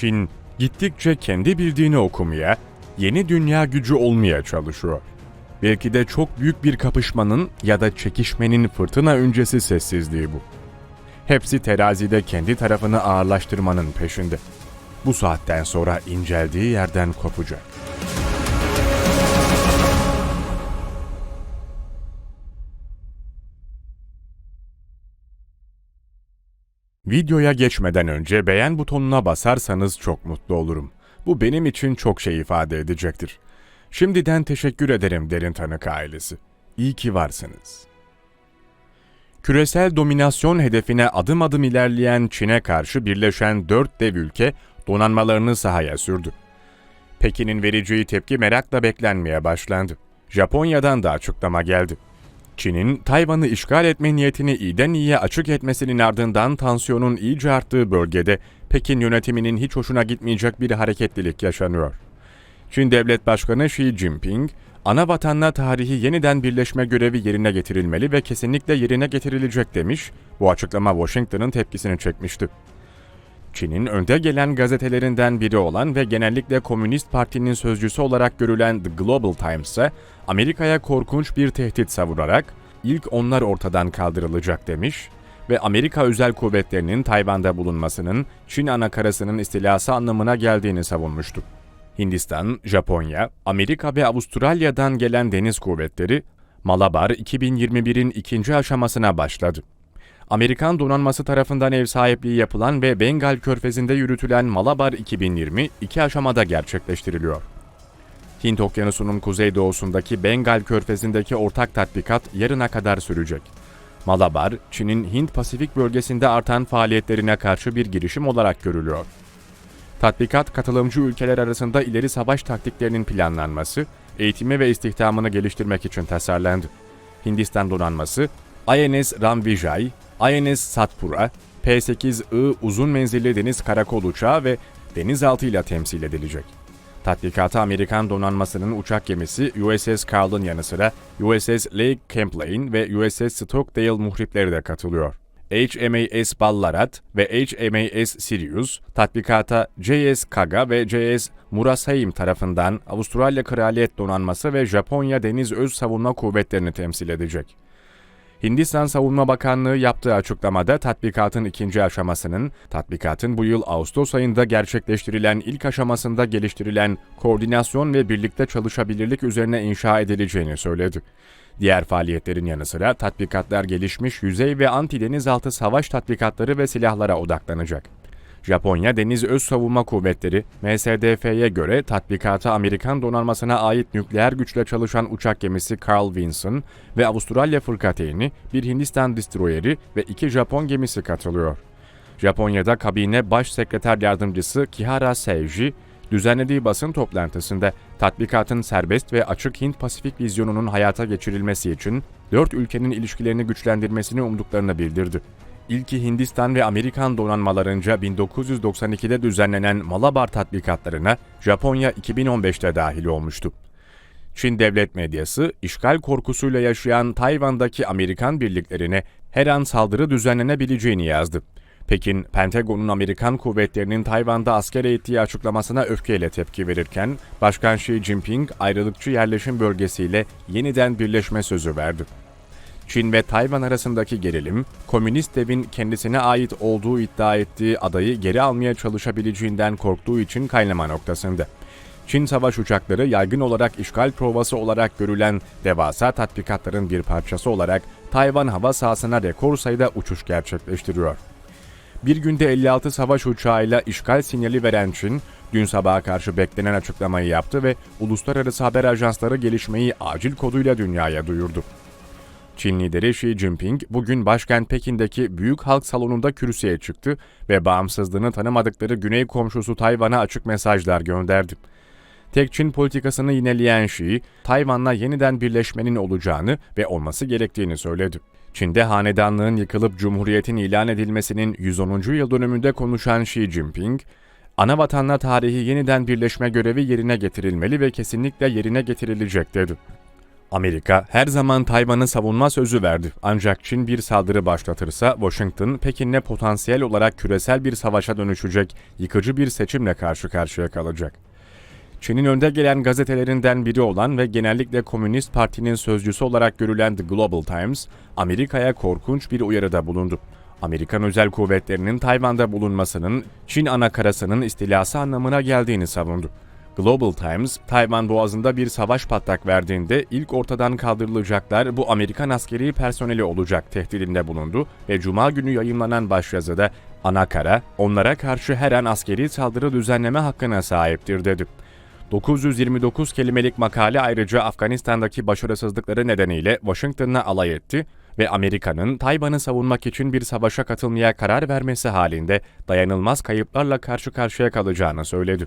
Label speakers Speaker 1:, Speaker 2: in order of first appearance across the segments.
Speaker 1: Çin gittikçe kendi bildiğini okumaya, yeni dünya gücü olmaya çalışıyor. Belki de çok büyük bir kapışmanın ya da çekişmenin fırtına öncesi sessizliği bu. Hepsi terazide kendi tarafını ağırlaştırmanın peşinde. Bu saatten sonra inceldiği yerden kopacak. Videoya geçmeden önce beğen butonuna basarsanız çok mutlu olurum. Bu benim için çok şey ifade edecektir. Şimdiden teşekkür ederim Derin Tanık ailesi. İyi ki varsınız. Küresel dominasyon hedefine adım adım ilerleyen Çin'e karşı birleşen dört dev ülke donanmalarını sahaya sürdü. Pekin'in vereceği tepki merakla beklenmeye başlandı. Japonya'dan da açıklama geldi. Çin'in Tayvan'ı işgal etme niyetini iyiden iyiye açık etmesinin ardından tansiyonun iyice arttığı bölgede Pekin yönetiminin hiç hoşuna gitmeyecek bir hareketlilik yaşanıyor. Çin Devlet Başkanı Xi Jinping, ana vatanla tarihi yeniden birleşme görevi yerine getirilmeli ve kesinlikle yerine getirilecek demiş, bu açıklama Washington'ın tepkisini çekmişti. Çin'in önde gelen gazetelerinden biri olan ve genellikle Komünist Parti'nin sözcüsü olarak görülen The Global Times ise Amerika'ya korkunç bir tehdit savurarak ilk onlar ortadan kaldırılacak demiş ve Amerika özel kuvvetlerinin Tayvan'da bulunmasının Çin anakarasının istilası anlamına geldiğini savunmuştu. Hindistan, Japonya, Amerika ve Avustralya'dan gelen deniz kuvvetleri Malabar 2021'in ikinci aşamasına başladı. Amerikan donanması tarafından ev sahipliği yapılan ve Bengal körfezinde yürütülen Malabar 2020 iki aşamada gerçekleştiriliyor. Hint Okyanusu'nun kuzeydoğusundaki Bengal körfezindeki ortak tatbikat yarına kadar sürecek. Malabar, Çin'in Hint-Pasifik bölgesinde artan faaliyetlerine karşı bir girişim olarak görülüyor. Tatbikat, katılımcı ülkeler arasında ileri savaş taktiklerinin planlanması, eğitimi ve istihdamını geliştirmek için tasarlandı. Hindistan donanması, INS Ramvijay, INS Satpura, P-8I uzun menzilli deniz karakol uçağı ve denizaltıyla temsil edilecek. Tatbikata Amerikan donanmasının uçak gemisi USS Carl'ın yanı sıra USS Lake Champlain ve USS Stockdale muhripleri de katılıyor. HMAS Ballarat ve HMAS Sirius, tatbikata JS Kaga ve JS Murasaim tarafından Avustralya Kraliyet Donanması ve Japonya Deniz Öz Savunma Kuvvetlerini temsil edecek. Hindistan Savunma Bakanlığı yaptığı açıklamada tatbikatın ikinci aşamasının, tatbikatın bu yıl Ağustos ayında gerçekleştirilen ilk aşamasında geliştirilen koordinasyon ve birlikte çalışabilirlik üzerine inşa edileceğini söyledi. Diğer faaliyetlerin yanı sıra tatbikatlar gelişmiş yüzey ve anti-denizaltı savaş tatbikatları ve silahlara odaklanacak. Japonya Deniz Öz Savunma Kuvvetleri, MSDF'ye göre tatbikata Amerikan donanmasına ait nükleer güçle çalışan uçak gemisi Carl Vinson ve Avustralya fırkateyni, bir Hindistan destroyeri ve iki Japon gemisi katılıyor. Japonya'da kabine baş sekreter yardımcısı Kihara Seiji, düzenlediği basın toplantısında tatbikatın serbest ve açık Hint-Pasifik vizyonunun hayata geçirilmesi için dört ülkenin ilişkilerini güçlendirmesini umduklarını bildirdi. İlki Hindistan ve Amerikan donanmalarınca 1992'de düzenlenen Malabar tatbikatlarına Japonya 2015'te dahil olmuştu. Çin devlet medyası, işgal korkusuyla yaşayan Tayvan'daki Amerikan birliklerine her an saldırı düzenlenebileceğini yazdı. Pekin, Pentagon'un Amerikan kuvvetlerinin Tayvan'da asker eğittiği açıklamasına öfkeyle tepki verirken, Başkan Xi Jinping ayrılıkçı yerleşim bölgesiyle yeniden birleşme sözü verdi. Çin ve Tayvan arasındaki gerilim, komünist devin kendisine ait olduğu iddia ettiği adayı geri almaya çalışabileceğinden korktuğu için kaynama noktasında. Çin savaş uçakları yaygın olarak işgal provası olarak görülen devasa tatbikatların bir parçası olarak Tayvan hava sahasına rekor sayıda uçuş gerçekleştiriyor. Bir günde 56 savaş uçağıyla işgal sinyali veren Çin, dün sabaha karşı beklenen açıklamayı yaptı ve uluslararası haber ajansları gelişmeyi acil koduyla dünyaya duyurdu. Çin lideri Xi Jinping bugün başkent Pekin'deki Büyük Halk Salonu'nda kürsüye çıktı ve bağımsızlığını tanımadıkları güney komşusu Tayvan'a açık mesajlar gönderdi. Tek Çin politikasını yineleyen Xi, Tayvan'la yeniden birleşmenin olacağını ve olması gerektiğini söyledi. Çin'de hanedanlığın yıkılıp cumhuriyetin ilan edilmesinin 110. yıl dönümünde konuşan Xi Jinping, ana vatanla tarihi yeniden birleşme görevi yerine getirilmeli ve kesinlikle yerine getirilecek dedi. Amerika her zaman Tayvan'ı savunma sözü verdi. Ancak Çin bir saldırı başlatırsa Washington, Pekin'le potansiyel olarak küresel bir savaşa dönüşecek yıkıcı bir seçimle karşı karşıya kalacak. Çin'in önde gelen gazetelerinden biri olan ve genellikle Komünist Parti'nin sözcüsü olarak görülen The Global Times, Amerika'ya korkunç bir uyarıda bulundu. Amerikan özel kuvvetlerinin Tayvan'da bulunmasının Çin anakarasının istilası anlamına geldiğini savundu. Global Times, Tayvan boğazında bir savaş patlak verdiğinde ilk ortadan kaldırılacaklar bu Amerikan askeri personeli olacak tehdidinde bulundu ve Cuma günü yayımlanan başyazıda Anakara, onlara karşı her an askeri saldırı düzenleme hakkına sahiptir dedi. 929 kelimelik makale ayrıca Afganistan'daki başarısızlıkları nedeniyle Washington'la alay etti ve Amerika'nın Tayvan'ı savunmak için bir savaşa katılmaya karar vermesi halinde dayanılmaz kayıplarla karşı karşıya kalacağını söyledi.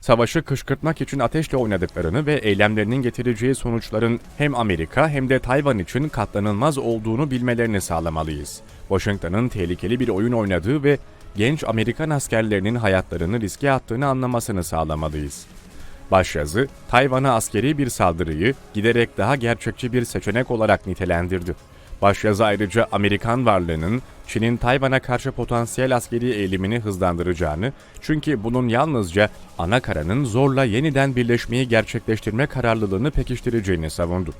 Speaker 1: Savaşı kışkırtmak için ateşle oynadıklarını ve eylemlerinin getireceği sonuçların hem Amerika hem de Tayvan için katlanılmaz olduğunu bilmelerini sağlamalıyız. Washington'ın tehlikeli bir oyun oynadığı ve genç Amerikan askerlerinin hayatlarını riske attığını anlamasını sağlamalıyız. Başyazı, Tayvan'a askeri bir saldırıyı giderek daha gerçekçi bir seçenek olarak nitelendirdi. Başyazı ayrıca Amerikan varlığının Çin'in Tayvan'a karşı potansiyel askeri eğilimini hızlandıracağını, çünkü bunun yalnızca ana karanın zorla yeniden birleşmeyi gerçekleştirme kararlılığını pekiştireceğini savundu.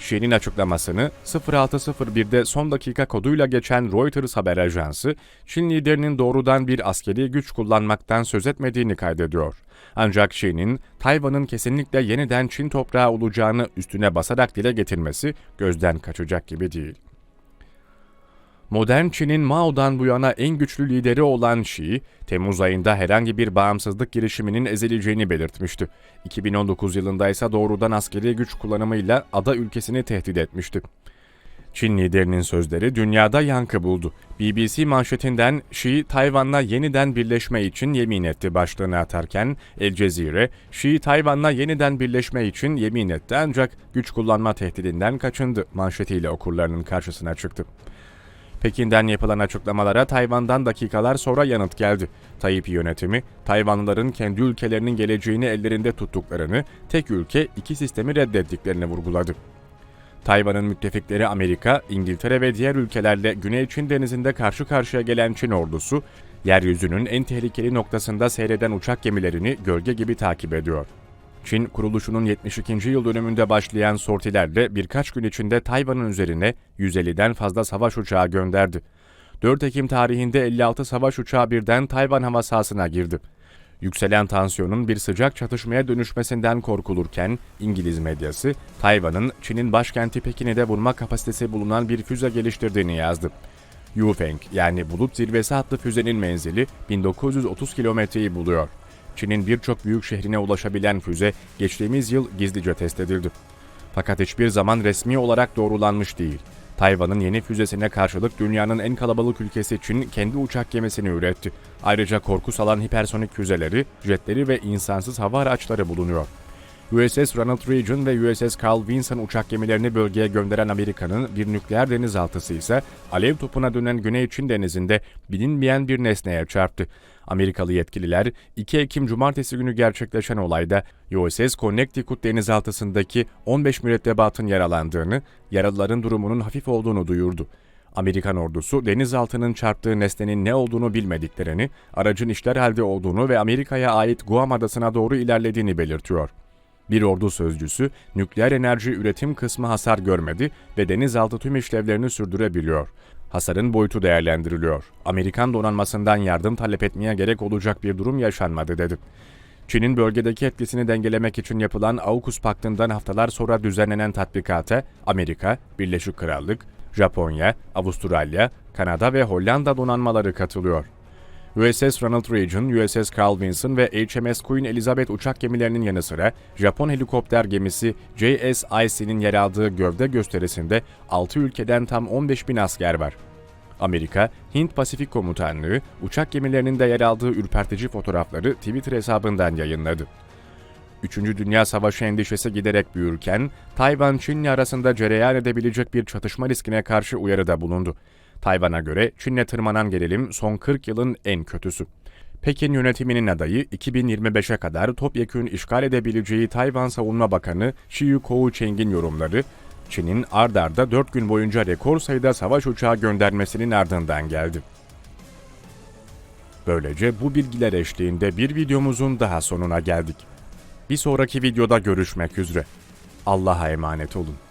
Speaker 1: Şi'nin açıklamasını 0601'de son dakika koduyla geçen Reuters haber ajansı, Çin liderinin doğrudan bir askeri güç kullanmaktan söz etmediğini kaydediyor. Ancak Şi'nin Tayvan'ın kesinlikle yeniden Çin toprağı olacağını üstüne basarak dile getirmesi gözden kaçacak gibi değil. Modern Çin'in Mao'dan bu yana en güçlü lideri olan Xi, Temmuz ayında herhangi bir bağımsızlık girişiminin ezileceğini belirtmişti. 2019 yılında ise doğrudan askeri güç kullanımıyla ada ülkesini tehdit etmişti. Çin liderinin sözleri dünyada yankı buldu. BBC manşetinden Xi, Tayvan'la yeniden birleşme için yemin etti başlığını atarken El Cezire, Xi, Tayvan'la yeniden birleşme için yemin etti ancak güç kullanma tehdidinden kaçındı manşetiyle okurlarının karşısına çıktı. Pekin'den yapılan açıklamalara Tayvan'dan dakikalar sonra yanıt geldi. Tayyip yönetimi, Tayvanlıların kendi ülkelerinin geleceğini ellerinde tuttuklarını, tek ülke iki sistemi reddettiklerini vurguladı. Tayvan'ın müttefikleri Amerika, İngiltere ve diğer ülkelerle Güney Çin denizinde karşı karşıya gelen Çin ordusu, yeryüzünün en tehlikeli noktasında seyreden uçak gemilerini gölge gibi takip ediyor. Çin kuruluşunun 72. yıl dönümünde başlayan sortilerle birkaç gün içinde Tayvan'ın üzerine 150'den fazla savaş uçağı gönderdi. 4 Ekim tarihinde 56 savaş uçağı birden Tayvan hava sahasına girdi. Yükselen tansiyonun bir sıcak çatışmaya dönüşmesinden korkulurken İngiliz medyası Tayvan'ın Çin'in başkenti Pekin'e vurma kapasitesi bulunan bir füze geliştirdiğini yazdı. Yufeng yani bulut zirvesi adlı füzenin menzili 1930 kilometreyi buluyor. Çin'in birçok büyük şehrine ulaşabilen füze geçtiğimiz yıl gizlice test edildi. Fakat hiçbir zaman resmi olarak doğrulanmış değil. Tayvan'ın yeni füzesine karşılık dünyanın en kalabalık ülkesi Çin kendi uçak gemisini üretti. Ayrıca korku salan hipersonik füzeleri, jetleri ve insansız hava araçları bulunuyor. USS Ronald Reagan ve USS Carl Vinson uçak gemilerini bölgeye gönderen Amerika'nın bir nükleer denizaltısı ise alev topuna dönen Güney Çin denizinde bilinmeyen bir nesneye çarptı. Amerikalı yetkililer 2 Ekim Cumartesi günü gerçekleşen olayda USS Connecticut denizaltısındaki 15 mürettebatın yaralandığını, yaralıların durumunun hafif olduğunu duyurdu. Amerikan ordusu denizaltının çarptığı nesnenin ne olduğunu bilmediklerini, aracın işler halde olduğunu ve Amerika'ya ait Guam adasına doğru ilerlediğini belirtiyor. Bir ordu sözcüsü, nükleer enerji üretim kısmı hasar görmedi ve denizaltı tüm işlevlerini sürdürebiliyor. Hasarın boyutu değerlendiriliyor. Amerikan donanmasından yardım talep etmeye gerek olacak bir durum yaşanmadı dedi. Çin'in bölgedeki etkisini dengelemek için yapılan AUKUS Paktı'ndan haftalar sonra düzenlenen tatbikata Amerika, Birleşik Krallık, Japonya, Avustralya, Kanada ve Hollanda donanmaları katılıyor. USS Ronald Reagan, USS Carl Vinson ve HMS Queen Elizabeth uçak gemilerinin yanı sıra Japon helikopter gemisi JSIC'nin yer aldığı gövde gösterisinde 6 ülkeden tam 15 bin asker var. Amerika, Hint Pasifik Komutanlığı, uçak gemilerinin de yer aldığı ürpertici fotoğrafları Twitter hesabından yayınladı. Üçüncü Dünya Savaşı endişesi giderek büyürken, Tayvan-Çin arasında cereyan edebilecek bir çatışma riskine karşı uyarıda bulundu. Tayvan'a göre Çin'le tırmanan gerilim son 40 yılın en kötüsü. Pekin yönetiminin adayı 2025'e kadar topyekün işgal edebileceği Tayvan Savunma Bakanı Xiu Kou-cheng'in yorumları, Çin'in ard arda 4 gün boyunca rekor sayıda savaş uçağı göndermesinin ardından geldi. Böylece bu bilgiler eşliğinde bir videomuzun daha sonuna geldik. Bir sonraki videoda görüşmek üzere. Allah'a emanet olun.